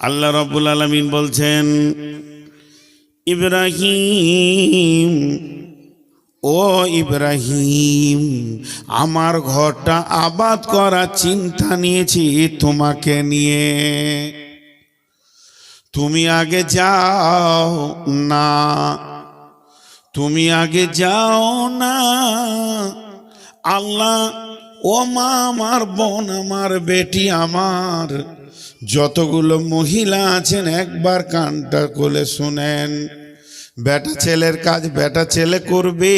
আল্লাহ রব্বুল আলমিন বলছেন, ইব্রাহিম, ও ইব্রাহিম, আমার ঘরটা আবাদ করার চিন্তা নিয়েছি তোমাকে নিয়ে। তুমি আগে যাও না, তুমি আগে যাও না। আল্লাহ ও মা আমার বোন, আমার বেটি আমার যতগুলো মহিলা আছেন একবার কানটা কোলে শুনেন। বেটা ছেলের কাজ বেটা ছেলে করবে।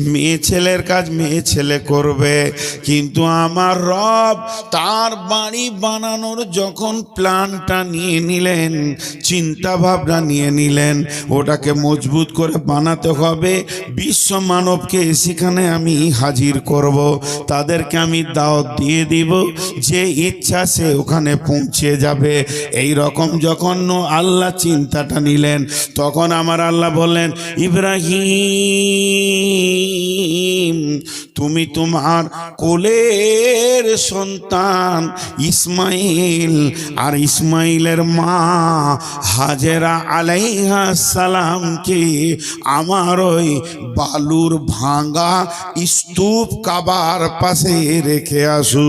মেয়ে ছেলের কাজ মেয়ে ছেলে করবে। কিন্তু আমার রব তার বাড়ি বানানোর যখন প্ল্যানটা নিয়ে নিলেন চিন্তা ভাবনা নিয়ে নিলেন ওটাকে মজবুত করে বানাতে হবে। বিশ্ব মানবকে সেখানে আমি হাজির করব। তাদেরকে আমি দাওয়াত দিয়ে দিব। যে ইচ্ছা সে ওখানে পৌঁছে যাবে। এই রকম যখন আল্লাহ চিন্তাটা নিলেন তখন আমার আল্লাহ বললেন, ইব্রাহিম, তুমি তোমার কোলের সন্তান ইসমাইল আর ইসমাইলের মা হাজেরা আলাইহা সালামকে আমার ওই বালুর ভাঙা স্তূপ কাবার পাশে রেখে আসু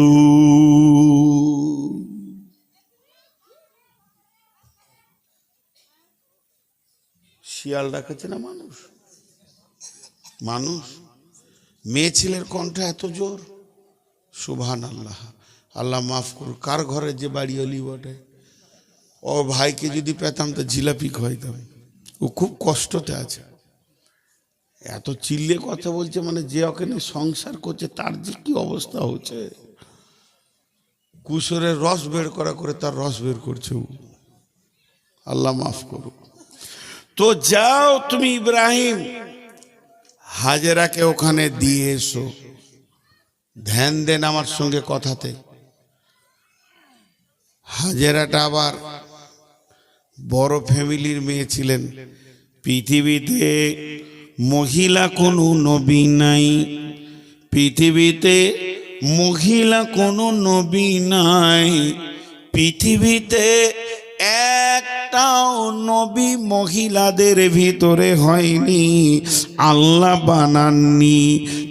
শিয়াল ডাকেছে না মানুষ? মানুষ? মেয়ে ছেলের কণ্ঠ এত জোর? সুভান আল্লাহ আল্লাহ মাফ করুন কার ঘরে যে বাড়ি অলি বটে? ও ভাইকে যদি পেতাম তো জিলাপি খাইতাম ও খুব কষ্টতে আছে। এত চিল্লে কথা বলছে মানে যে ওকে নিয়ে সংসার করছে, তার যে কি অবস্থা হচ্ছে? কুশোরের রস বের করা করে তার রস বের করছে ও। আল্লাহ মাফ করুক। তো যাও তুমি ইব্রাহিম। হাজেরাকে ওখানে দিয়ে এসো। ধ্যান দেন আমার সঙ্গে কথাতে। হাজেরাটা আবার বড় ফ্যামিলির মেয়ে ছিলেন। পৃথিবীতে মহিলা কোনো নবী নাই। পৃথিবীতে মহিলা কোনো নবী নাই। পৃথিবীতে একটাও নবী মহিলাদের ভিতরে হয়নি। আল্লাহ বানাননি,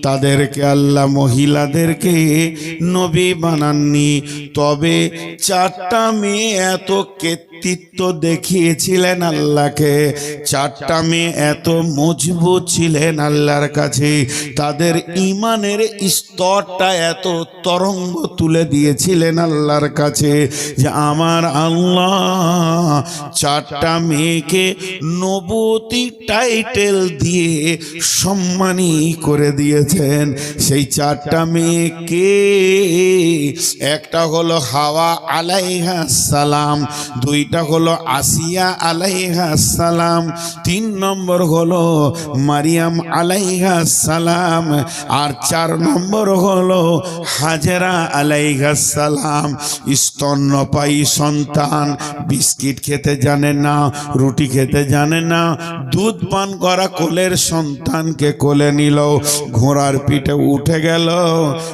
তাদেরকে আল্লাহ মহিলাদেরকে নবী বানাননি। তবে চারটা মেয়ে এত কৃতিত্ব দেখিয়েছিলেন আল্লাহকে। চারটা মেয়ে এত মজবুত ছিলেন আল্লাহর কাছে। তাদের ইমানের স্তরটা এত তরঙ্গ তুলে দিয়েছিলেন আল্লাহর কাছে যে আমার আল্লাহ চারটা মেয়েকে নবতী টাইটেল দিয়ে সম্মানী করে দিয়েছেন। সেই চারটা মেয়েকে একটা হলো হাওয়া আলাইহা সালাম দুইটা হলো আসিয়া সালাম, তিন নম্বর হলো মারিয়াম সালাম, আর চার নম্বর হলো হাজেরা সালাম। স্তন্যপায়ী সন্তান, বিস্কিট খেতে জানে না, রুটি খেতে জানে না, দুধ পান করা কোলের সন্তানকে কোলে নিল, ঘোড়ার পিঠে উঠে গেল।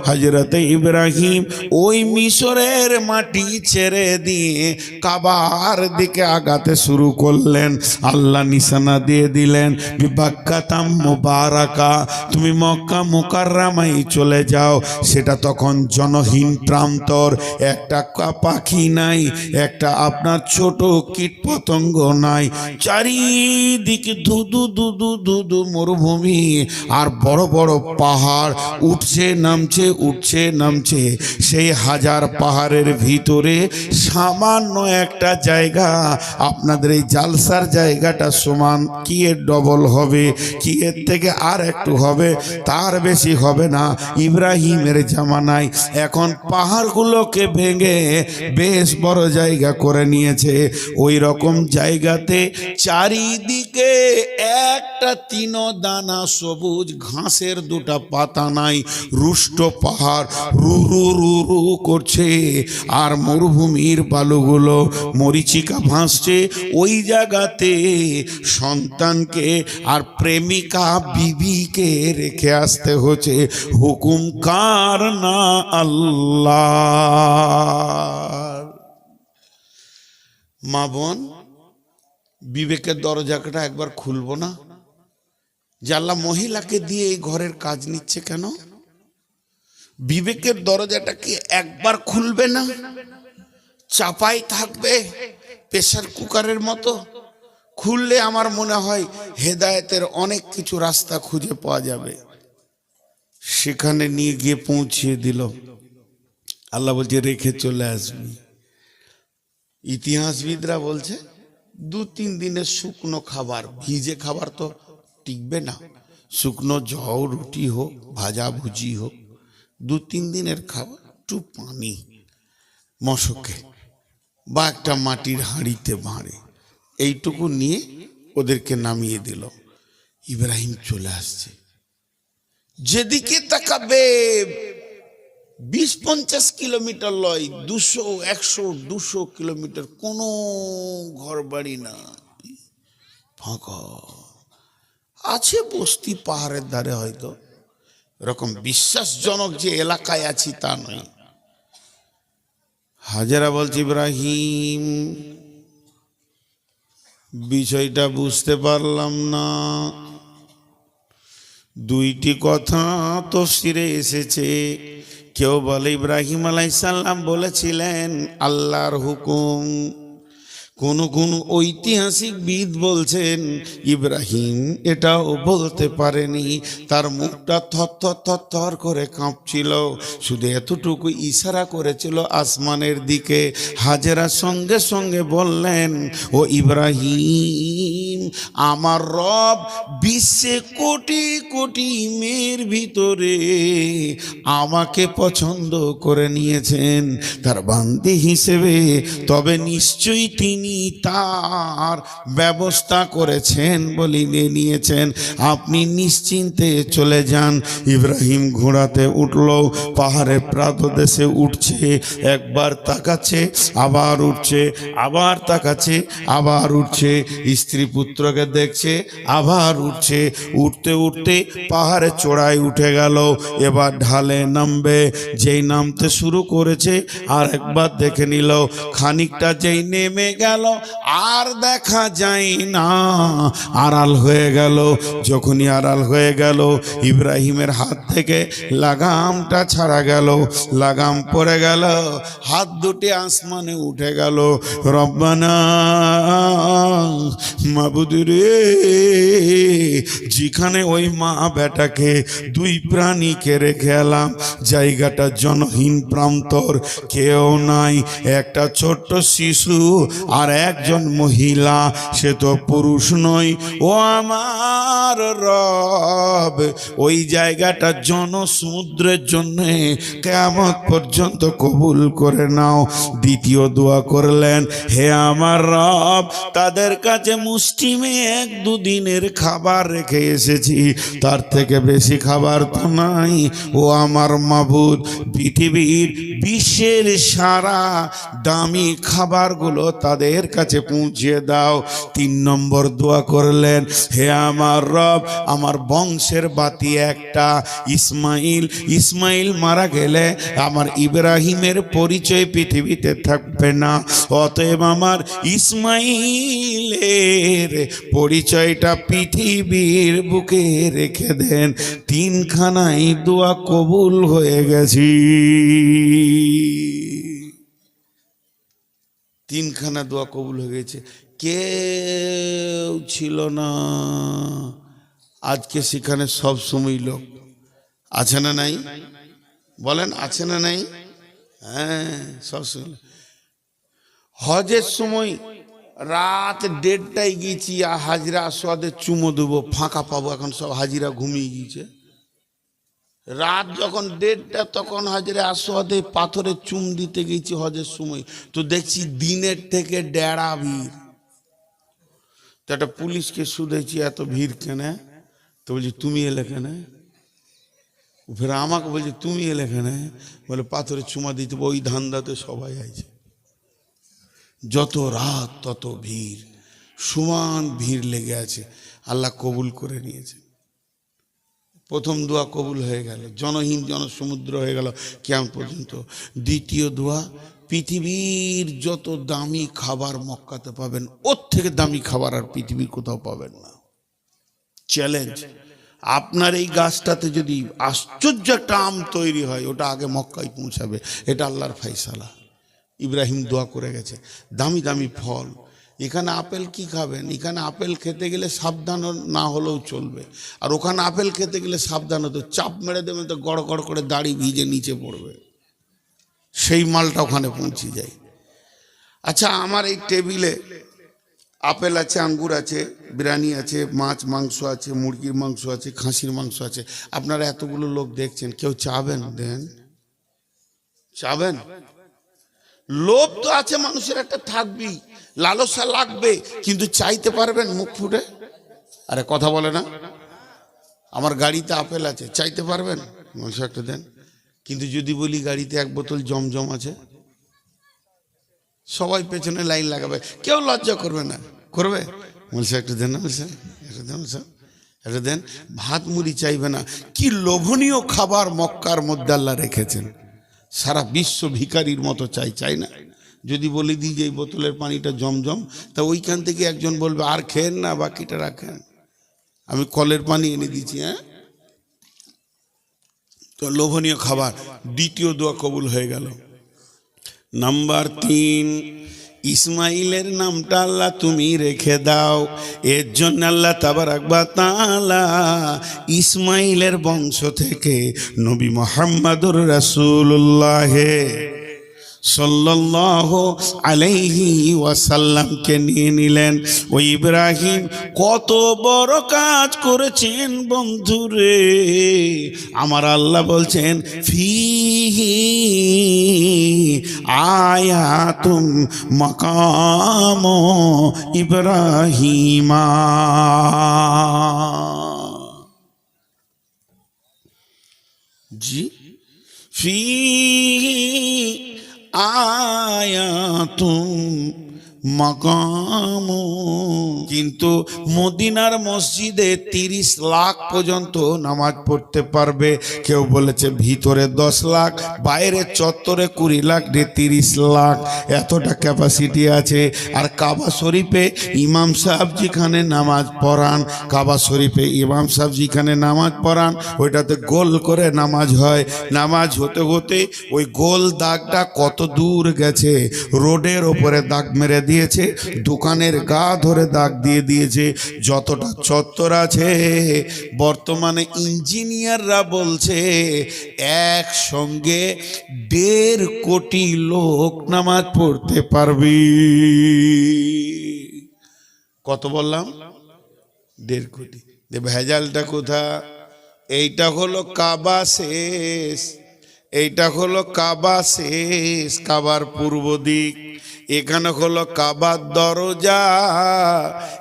হজরতে ইব্রাহিম ওই মিশরের মাটি ছেড়ে দিয়ে কাবার দিকে আগাতে শুরু করলেন। আল্লাহ নিশানা দিয়ে দিলেন, বিবাক্কাতাম মোবারাকা, তুমি মক্কা মোকাররামাই চলে যাও। সেটা তখন জনহীন প্রান্তর, একটা পাখি নাই, একটা আপনার ছোট কীট পতঙ্গ নাই। চারিদিকে ধুধু ধুধু ধুধু মরুভূমি, আর বড় বড় পাহাড় উঠছে, নামছে উঠছে, নামছে। সেই হাজার পাহাড়ের ভিতরে সামান্য একটা আপনাদের এই জালসার জায়গাটা সমান। কি এর ডবল হবে? কি এর থেকে আর একটু হবে? তার বেশি হবে না। ইব্রাহিমের জামানায় এখন পাহাড়গুলোকে ভেঙে বেশ বড় জায়গা করে নিয়েছে। ওই রকম জায়গাতে চারিদিকে একটা তিন দানা সবুজ, ঘাসের দুটা পাতা নাই, রুষ্ট পাহাড়, রু রু রু রু করছে। আর মরুভূমির বালুগুলো মরিচিকা ভাসছে, ওই জায়গাতে সন্তানকে আর প্রেমিকা বিবিকে রেখে আসতে হচ্ছে। হুকুম কার না আল্লাহ মা বোন, বিবেকের দরজাটা একবার খুলবো না? যে আল্লাহ মহিলাকে দিয়ে এই ঘরের কাজ নিচ্ছে কেন? বিবেকের দরজাটা কি একবার খুলবে না? চাপাই থাকবে প্রেশার কুকারের মতো। খুললে আমার মনে হয় হেদায়েতের অনেক কিছু রাস্তা খুঁজে পাওয়া যাবে। সেখানে নিয়ে গিয়ে পৌঁছিয়ে দিল। আল্লাহ বলছে, রেখে চলে আসবি। ইতিহাসবিদরা বলছে, দু তিন দিনের শুকনো খাবার, ভিজে খাবার তো টিকবে না। শুকনো জও, রুটি হোক, ভাজা ভুজি হোক, দু তিন দিনের খাবার, একটু পানি, মশকে। বা একটা মাটির হাঁড়িতে ভাঁড়ে এইটুকু নিয়ে ওদেরকে নামিয়ে দিল। ইব্রাহিম চলে আসছে। যেদিকে তাকাবে বিশ পঞ্চাশ কিলোমিটার লয়, দুশো, একশো, দুশো কিলোমিটার কোনো ঘর বাড়ি না ফাঁকা। আছে বস্তি পাহাড়ের ধারে হয়তো। এরকম বিশ্বাসজনক যে এলাকায় আছি তা নয়। হাজারা বলছে, ইব্রাহিম, বিষয়টা বুঝতে পারলাম না। দুইটি কথা তো সিরে এসেছে। কেউ বলে, ইব্রাহিম আলাইসাল্লাম বলেছিলেন, আল্লাহর হুকুম কোন কোন ঐতিহাসিক বিদ বলছেন, ইব্রাহিম এটাও বলতে পারেনি। তার মুখটা থর থর করে কাঁপছিল, শুধু এতটুকু ইশারা করেছিল আসমানের দিকে। হাজেরা সঙ্গে সঙ্গে বললেন, ও ইব্রাহিম, আমার রব বিশ্বে কোটি কোটি মেয়ের ভিতরে আমাকে পছন্দ করে নিয়েছেন। তার বান্দি হিসেবে তবে নিশ্চয়ই তিনি তার ব্যবস্থা করেছেন বলিলে নিয়েছেন। আপনি নিশ্চিন্তে চলে যান। ইব্রাহিম ঘোড়াতে উঠল পাহাড়ে প্রাতদেশে উঠছে, একবার তাকাচ্ছে, আবার উঠছে, আবার তাকাচ্ছে, আবার উঠছে, স্ত্রী পুত্রকে দেখছে, আবার উঠছে, উঠতে উঠতে পাহাড়ে চড়াই উঠে গেল, এবার ঢালে নামবে, যেই নামতে শুরু করেছে, আর একবার দেখে নিল, খানিকটা যেই নেমে গেল আর দেখা যায় না। আড়াল হয়ে গেল, যখনই আড়াল হয়ে গেল, ইব্রাহিমের হাত থেকে লাগামটা ছাড়া গেল, লাগাম পড়ে গেল, হাত দুটি আসমানে উঠে গেল, রব্বানা মাবুদুরে যেখানে ওই মা বেটাকে দুই প্রাণীকে রেখে জায়গাটা জনহীন প্রান্তর, কেউ নাই, একটা ছোট্ট শিশু আর একজন মহিলা, সে তো পুরুষ নয়। ও আমার রব, ওই জায়গাটা জনসমুদ্রের জন্য কেমন পর্যন্ত কবুল করে নাও। দ্বিতীয় দোয়া করলেন, হে আমার রব, তাদের কাছে মুষ্টিমে এক দুদিনের খাবার রেখে এসেছি। তার থেকে বেশি খাবার তো নাই। ও আমার মাবুদ, পৃথিবীর বিশ্বের সারা দামি খাবারগুলো তাদের কাছে পৌঁছে দাও। তিন নম্বর দোয়া করলেন, হে আমার রব, আমার বংশের বাতি একটা। ইসমাইল ইসমাইল মারা গেলে আমার ইব্রাহিমের পরিচয় পৃথিবীতে থাকবে না। অতএব আমার ইসমাইলের পরিচয়টা পৃথিবীর বুকে রেখে দেন। তিনখানাই দোয়া কবুল হয়ে গেছি। তিনখানা দোয়া কবুল হয়ে গেছে। কেউ ছিল না। আজকে সেখানে সব সময় লোক। আছে না নাই? বলেন, আছে না নাই? হ্যাঁ সব সময় হজের সময় রাত দেড়টায় গিয়েছি, আর হাজিরা আসোয়াদে চুমো দেবো, ফাঁকা পাবো, এখন সব হাজিরা ঘুমিয়ে গিয়েছে। রাত যখন দেড়টা, তখন হাজারে আসোয়াদে পাথরে চুম দিতে গেছি হজের সময়। তো দেখছি দিনের থেকে ডেড়া ভিড়। তো একটা পুলিশকে শুধেছি, এত ভিড় কেনে? তো বলছি, তুমি এলে কেনে? ফের আমাকে বলছে, তুমি এলে কেনে? বলে, পাথরে চুমা দিতে ওই ধান্দাতে সবাই আছে যত রাত, তত ভিড়। সমান ভিড় লেগে আছে। আল্লাহ কবুল করে নিয়েছে। প্রথম দোয়া কবুল হয়ে গেল। জনহীন জনসমুদ্র হয়ে গেল কেমন পর্যন্ত। দ্বিতীয় দোয়া, পৃথিবীর যত দামি খাবার মক্কাতে পাবেন, ওর থেকে দামি খাবার আর পৃথিবীর কোথাও পাবেন না। চ্যালেঞ্জ আপনার এই গাছটাতে যদি আশ্চর্য একটা আম তৈরি হয়, ওটা আগে মক্কায় পৌঁছাবে। এটা আল্লাহর ফাইসালা ইব্রাহিম দোয়া করে গেছে। দামি দামি ফল। এখানে আপেল কি খাবেন? এখানে আপেল খেতে গেলে সাবধান না হলেও চলবে। আর ওখানে আপেল খেতে গেলে সাবধান হতো চাপ মেরে দেবেন তো গড় গড় করে দাড়ি ভিজে নিচে পড়বে। সেই মালটা ওখানে পৌঁছে যায়। আচ্ছা আমার এই টেবিলে আপেল আছে, আঙ্গুর আছে, বিরিয়ানি আছে, মাছ, মাংস আছে, মুরগির মাংস আছে, খাসির মাংস আছে। আপনারা এতগুলো লোক দেখছেন, কেউ চাবেন? দেন। চাবেন? লোভ তো আছে, মানুষের একটা থাকবেই। লালসা লাগবে, কিন্তু চাইতে পারবেন মুখ ফুটে? আরে কথা বলে না। আমার গাড়িতে আপেল আছে, চাইতে পারবেন? মানুষ একটা দেন। কিন্তু যদি বলি গাড়িতে এক বোতল জমজম আছে, সবাই পেছনে লাইন লাগাবে। কেউ লজ্জা করবে না। করবে? বলছে একটা দেন না বলছে একটু দেন বলছে একটু দেন। ভাত মুড়ি চাইবে না। কি লোভনীয় খাবার মক্কার মধ্যে আল্লাহ রেখেছেন। সারা বিশ্ব ভিকারির মতো চাই চাই না? যদি বলে দিই যে এই বোতলের পানিটা জমজম, তা ওইখান থেকে একজন বলবে, আর খেয়েন না, বাকিটা রাখেন। আমি কলের পানি এনে দিচ্ছি হ্যাঁ? তো লোভনীয় খাবার। দ্বিতীয় দোয়া কবুল হয়ে গেল। নাম্বার তিন ইসমাইলের নামটা আল্লাহ তুমি রেখে দাও। এর জন্য আল্লাহ তাবার আকবা তালা ইসমাইলের বংশ থেকে নবী মোহাম্মদুর রাসূলুল্লাহে। সাল্লাল্লাহু আলাইহি ওয়াসাল্লামকে নিয়ে নিলেন। ওই ইব্রাহিম, কত বড় কাজ করেছেন বন্ধুরে। আমার আল্লাহ বলছেন, ফিহি আয়াতুম মাকাম ইব্রাহিমা। জি? ফি আয়াতুম মাকাম। কিন্তু মদিনার মসজিদে তিরিশ লাখ পর্যন্ত নামাজ পড়তে পারবে। কেউ বলেছে ভিতরে দশ লাখ, বাইরে চত্বরে কুড়ি লাখ, রে তিরিশ লাখ। এতটা ক্যাপাসিটি আছে। আর কাবা শরীফে ইমাম সাহেব যেখানে নামাজ পড়ান, কাবা শরীফে ইমাম সাহেব যেখানে নামাজ পড়ান, ওইটাতে গোল করে নামাজ হয়। নামাজ হতে হতে ওই গোল দাগটা কত দূর গেছে। রোডের ওপরে দাগ মেরে দিয়েছে, দোকানের গা ধরে দাগ দিয়ে দিয়েছে, যতটা চত্বর আছে, বর্তমানে ইঞ্জিনিয়াররা বলছে, একসঙ্গে দেড় কোটি লোক নামাজ পড়তে পারবি। কত বললাম? দেড় কোটি। ভেজালটা কোথা এইটা হলো কাবা শেষ। এইটা হলো কাবা শেষ, কাবার পূর্ব দিক। এখানে হলো কাবার দরজা,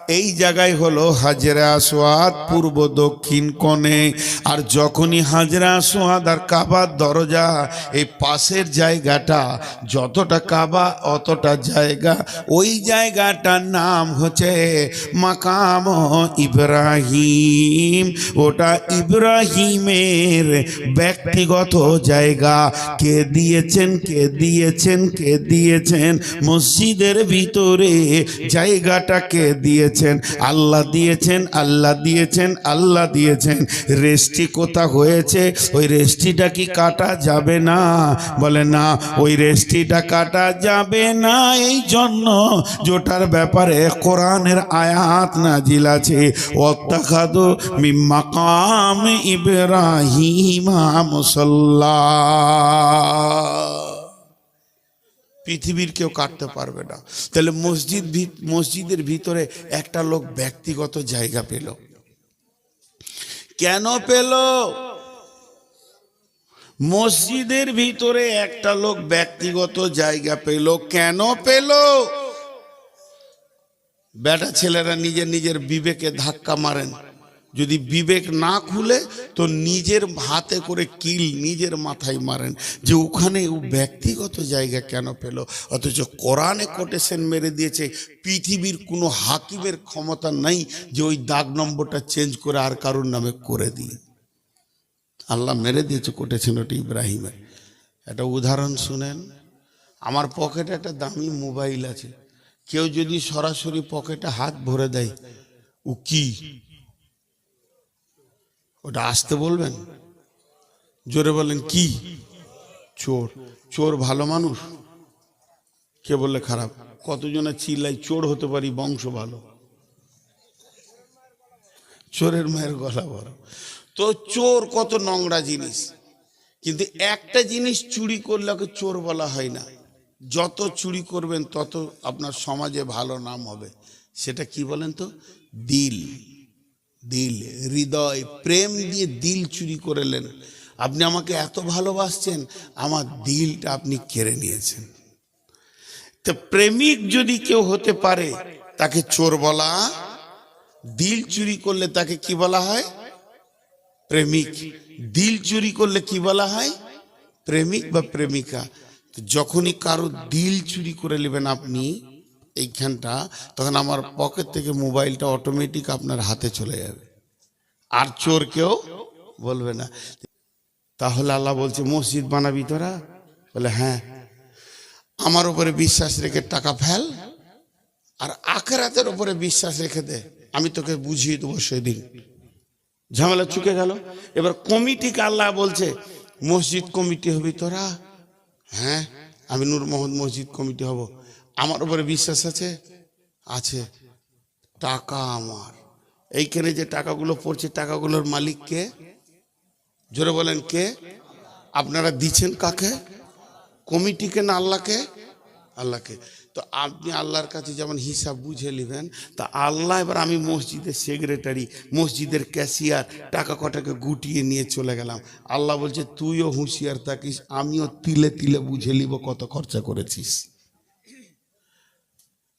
এই জায়গায় হলো হাজরা আসোয়াদ পূর্ব দক্ষিণ কোণে। আর যখনই হাজরা আসোয়াদ আর কাবার দরজা, এই পাশের জায়গাটা যতটা কাবা, অতটা জায়গা। ওই জায়গাটার নাম হচ্ছে মাকাম ইব্রাহিম। ওটা ইব্রাহিমের ব্যক্তিগত জায়গা। কে দিয়েছেন কে দিয়েছেন কে দিয়েছেন মসজিদের ভিতরে জায়গাটাকে দিয়েছেন। আল্লাহ দিয়েছেন আল্লাহ দিয়েছেন আল্লাহ দিয়েছেন। রেস্টি কোথা হয়েছে? ওই রেস্টিটা কি কাটা যাবে না? বলে, না, ওই রেস্টিটা কাটা যাবে না। এই জন্য যেটার ব্যাপারে কোরআনের আয়াত নাজিল আছে। অত্যাখাদ মিম্মাকাম ইব্রাহিমা মুসল্লা। পৃথিবীর কেউ কাটতে পারবে না। তাহলে মসজিদ মসজিদের ভিতরে একটা লোক ব্যক্তিগত জায়গা পেল। কেন পেল? মসজিদের ভিতরে একটা লোক ব্যক্তিগত জায়গা পেল। কেন পেল? বেটা ছেলেরা নিজের নিজের বিবেকে ধাক্কা মারেন। যদি বিবেক না খুলে, তো নিজের হাতে করে কিল নিজের মাথায় মারেন। যে ওখানে ও ব্যক্তিগত জায়গা কেন পেল? অথচ কোরআনে কোটেশন মেরে দিয়েছে, পৃথিবীর কোনো হাকিমের ক্ষমতা নাই যে ওই দাগ নম্বরটা চেঞ্জ করে আর কারোর নামে করে দিই। আল্লাহ মেরে দিয়েছে কোটেছেন ওটা ইব্রাহিমের। একটা উদাহরণ শুনেন, আমার পকেটে একটা দামি মোবাইল আছে। কেউ যদি সরাসরি পকেটে হাত ভরে দেয়, ও কি? ওটা আসতে বলবেন? জোরে বলেন কি? চোর। চোর ভালো মানুষ? কে বললে খারাপ? কতজনে চিল্লাই চোর হতে পারি, বংশ ভালো। চোরের মায়ের গলা বড়। তো চোর কত নোংরা জিনিস। কিন্তু একটা জিনিস চুরি করলে ওকে চোর বলা হয় না। যত চুরি করবেন, তত আপনার সমাজে ভালো নাম হবে। সেটা কি বলেন তো? দিল। দিল, হৃদয়, প্রেম দিয়ে দিল চুরি করেলেন। আপনি আমাকে এত ভালোবাসছেন, আমার দিলটা আপনি কেড়ে নিয়েছেন। তো প্রেমিক যদি কেউ হতে পারে, তাকে চোর বলা, দিল চুরি করলে তাকে কি বলা হয়? প্রেমিক। দিল চুরি করলে কি বলা হয়? প্রেমিক বা প্রেমিকা। যখনই কারও দিল চুরি করে নেবেন আপনি এইখানটা, তখন আমার পকেট থেকে মোবাইলটা অটোমেটিক আপনার হাতে চলে যাবে। আর চোর কেউ বলবে না। তাহলে আল্লাহ বলছে, মসজিদ বানাবি তোরা? বলে হ্যাঁ। আমার উপরে বিশ্বাস রেখে টাকা ফেল, আর আখেরাতের উপরে বিশ্বাস রেখে দে, আমি তোকে বুঝিয়ে দেবো সেদিন। ঝামেলা চুকে গেল। এবার কমিটিকে আল্লাহ বলছে, মসজিদ কমিটি হবি তোরা? হ্যাঁ আমি নূর মোহাম্মদ মসজিদ কমিটি হব। আমার উপরে বিশ্বাস আছে? আছে। টাকা আমার। এইখানে যে টাকাগুলো পড়ছে, টাকাগুলোর মালিক কে? জোরে বলেন, কে? আপনারা দিচ্ছেন কাকে? কমিটিকে না আল্লাহকে? আল্লাহকে। তো আপনি আল্লাহর কাছে যেমন হিসাব বুঝে নেবেন, তা আল্লাহ এবার আমি মসজিদের সেক্রেটারি, মসজিদের ক্যাশিয়ার, টাকা কটাকে গুটিয়ে নিয়ে চলে গেলাম। আল্লাহ বলছে, তুইও হুঁশিয়ার থাকিস, আমিও তিলে তিলে বুঝে নিব কত খরচা করেছিস।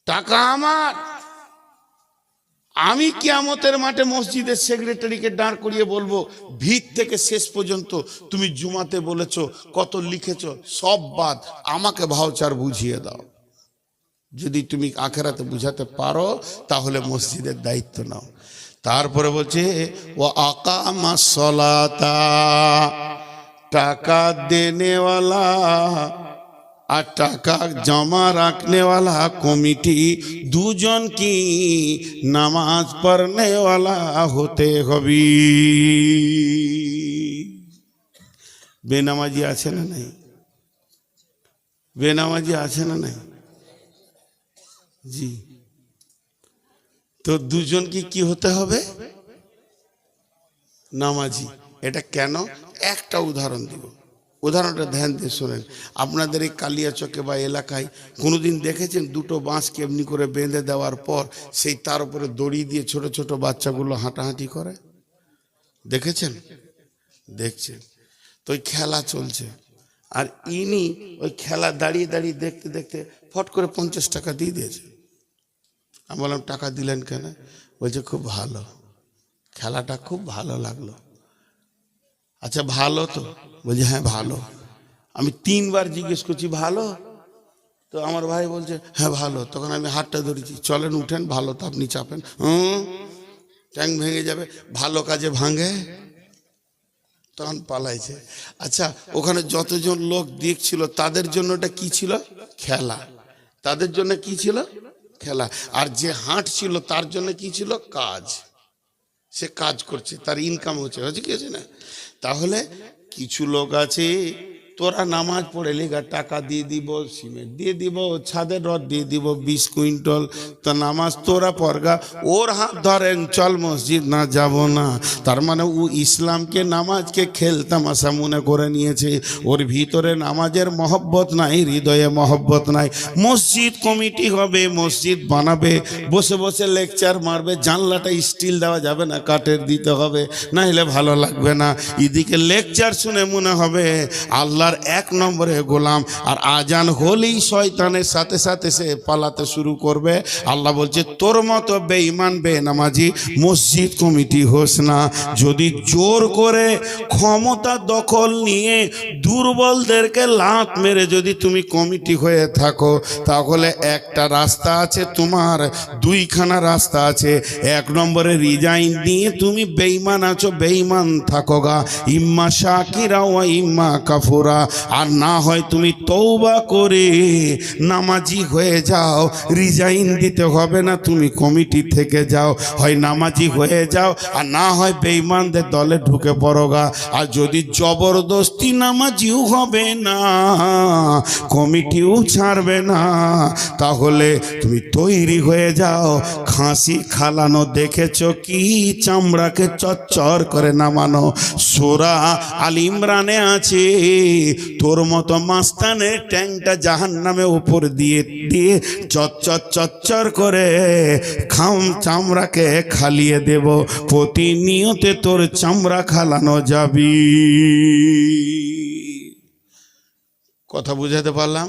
টাকা আমার। আমি কিয়ামতের মাঠে মসজিদের সেক্রেটারিকে দাঁড় করিয়ে বলব, ভিত থেকে শেষ পর্যন্ত তুমি জুমাতে বলেছ, কত লিখেছ, সব বাদ, আমাকে ভাউচার বুঝিয়ে দাও। যদি তুমি আখেরাতে বুঝাতে পারো, তাহলে মসজিদের দায়িত্ব নাও। তারপরে বলছে ও আকামা সলাতা টাকা দেনেওয়ালা আর টাকা জমা রাখনেওয়ালা কমিটি দুজন কি নামাজ পড়নেওয়ালা হতে হবে? বেনামাজি আছে না নাই? বেনামাজি আছে না নাই? জি। তো দুজন কি কি হতে হবে? নামাজি। এটা কেন? একটা উদাহরণ দিব। উদাহরণটা ধ্যান দিয়ে শোনেন। আপনাদের এই কালিয়াচকে বা এলাকায় কোনোদিন দেখেছেন দুটো বাঁশ কেমনি করে বেঁধে দেওয়ার পর সেই তার উপরে দড়ি দিয়ে ছোট ছোট বাচ্চাগুলো হাঁটাহাঁটি করে? দেখেছেন? দেখছেন। তো ওই খেলা চলছে। আর ইনি ওই খেলা দাঁড়িয়ে দাঁড়িয়ে দেখতে দেখতে ফট করে পঞ্চাশ টাকা দিয়ে দিয়েছে। আমি বললাম, টাকা দিলেন কেন? বলছে, খুব ভালো। খেলাটা খুব ভালো লাগল। আচ্ছা ভালো তো। বলছে হ্যাঁ ভালো। আমি তিনবার জিজ্ঞেস করছি, ভালো? তো আমার ভাই বলছে হ্যাঁ ভালো। তখন আমি হাতটা ধরেছি, চলেন, উঠেন, ভালো তো আপনি চাপেন। হুম? ট্যাং ভেঙে যাবে, ভালো কাজে ভাঙে। তখন পালাইছে। আচ্ছা ওখানে যতজন লোক দেখছিল, তাদের জন্য ওটা কি ছিল? খেলা। তাদের জন্য কি ছিল? খেলা। আর যে হাঁট ছিল তার জন্য কি ছিল? কাজ। সে কাজ করছে, তার ইনকাম হচ্ছে। হচ্ছে কি? হচ্ছে না? তাহলে কিছু লোক আছে তোরা নামাজ পড়ে লেগা টাকা দিয়ে দিব, সিমেন্ট দিয়ে দিব, ছাদের রড দিয়ে দিব, বিশ কুইন্টল। তো নামাজ তোরা পড়গা, ওর হাত ধরেন, চল মসজিদ, না যাব না। তার মানে ও ইসলামকে, নামাজকে খেলতাম খেলতামাশা মনে করে নিয়েছে। ওর ভিতরে নামাজের মহব্বত নাই, হৃদয়ে মহব্বত নাই। মসজিদ কমিটি হবে, মসজিদ বানাবে, বসে বসে লেকচার মারবে, জানলাটা স্টিল দেওয়া যাবে না, কাঠের দিতে হবে না হলে ভালো লাগবে না। এদিকে লেকচার শুনে মনে হবে আল্লাহর এক নম্বরে গোলাম। আর আজান হলেই শয়তানের সাথে সাথে সে পালাতে শুরু করবে। আল্লাহ বলছে, তোর মতো বেঈমান, বেনামাজি, মসজিদ কমিটি হোস না। যদি জোর করে ক্ষমতা দখল নিয়ে দুর্বলদেরকে লাত মেরে যদি তুমি কমিটি হয়ে থাকো, তাহলে একটা রাস্তা আছে তোমার, দুইখানা রাস্তা আছে। এক নম্বরে রিজাইন দিয়ে তুমি বেঈমান আছো, বেঈমান থাকো গা। ইম্মা শাকিরা ও ইম্মা কাফুরা। পড়োগা আর না হয় তুমি তৌবা করে নামাজি হয়ে যাও। রিজাইন দিতে হবে না, তুমি কমিটি থেকে যাও। হয় নামাজি হয়ে যাও, আর না হয় বেঈমানদের দলে ঢুকে পড়োগা। আর যদি জবরদস্তি নামাজিও হবে না, কমিটিও ছাড়বে না, তাহলে তুমি তৈরি হয়ে যাও। খাসি খালানো দেখেছ কি? চামড়াকে চচ্চর করে নামানো। সোরা আল ইমরানে আছে। তোর মতো মাস্তানের ট্যাংটা জাহান নামে উপর দিয়ে দিয়ে চচ্চর চচ্চর করে খাম চামড়াকে খালিয়ে দেব। প্রতিনিয়তে তোর চামড়া খালানো যাবি। কথা বুঝাতে পারলাম?